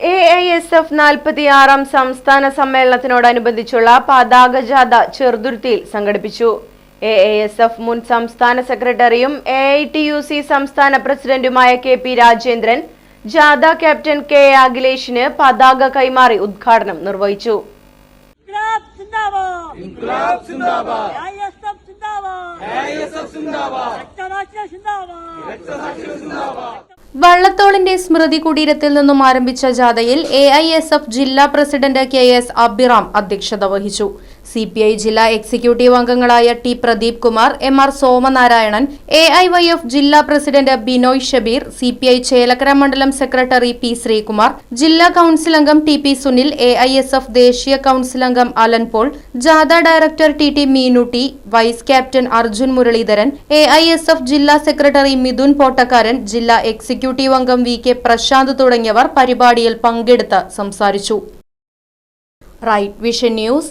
A I S F നാൽപ്പത്തിയാറാം സംസ്ഥാന സമ്മേളനത്തിനോടനുബന്ധിച്ചുള്ള പതാക ജാഥ ചെറുതുരുത്തിയിൽ സംഘടിപ്പിച്ചു. എ ഐ എസ് എഫ് മുൻ സംസ്ഥാന സെക്രട്ടറിയും A I T U C സംസ്ഥാന പ്രസിഡന്റുമായ കെ പി രാജേന്ദ്രൻ ജാഥ ക്യാപ്റ്റൻ കെ എ അഖിലേഷിന് പതാക കൈമാറി ഉദ്ഘാടനം നിർവഹിച്ചു. രക്തസാക്ഷി വള്ളത്തോളിന്റെ സ്മൃതി കുടീരത്തിൽ നിന്നും ആരംഭിച്ച ജാഥയിൽ എ ഐ എസ് എഫ് ജില്ലാ പ്രസിഡന്റ് കെ എസ് അബിറാം അധ്യക്ഷത വഹിച്ചു. സി പി ഐ ജില്ലാ എക്സിക്യൂട്ടീവ് അംഗങ്ങളായ T Pradeep Kumar M R Somanarayanan A I Y F ജില്ലാ president Binoy Shabeer C P I Chelakkara മണ്ഡലം സെക്രട്ടറി പി ശ്രീകുമാർ ജില്ലാ കൌൺസിൽ അംഗം T P Sunil A I S F ദേശീയ council അംഗം Allen Paul ജാഥ director T T Meenutty vice captain Arjun Muraleedharan A I S F ജില്ലാ secretary Mithun Pottakkaran ജില്ലാ executive അംഗം V K Prashant തുടങ്ങിയവർ പരിപാടിയിൽ പങ്കെടുത്ത് സംസാരിച്ചു. Right vision news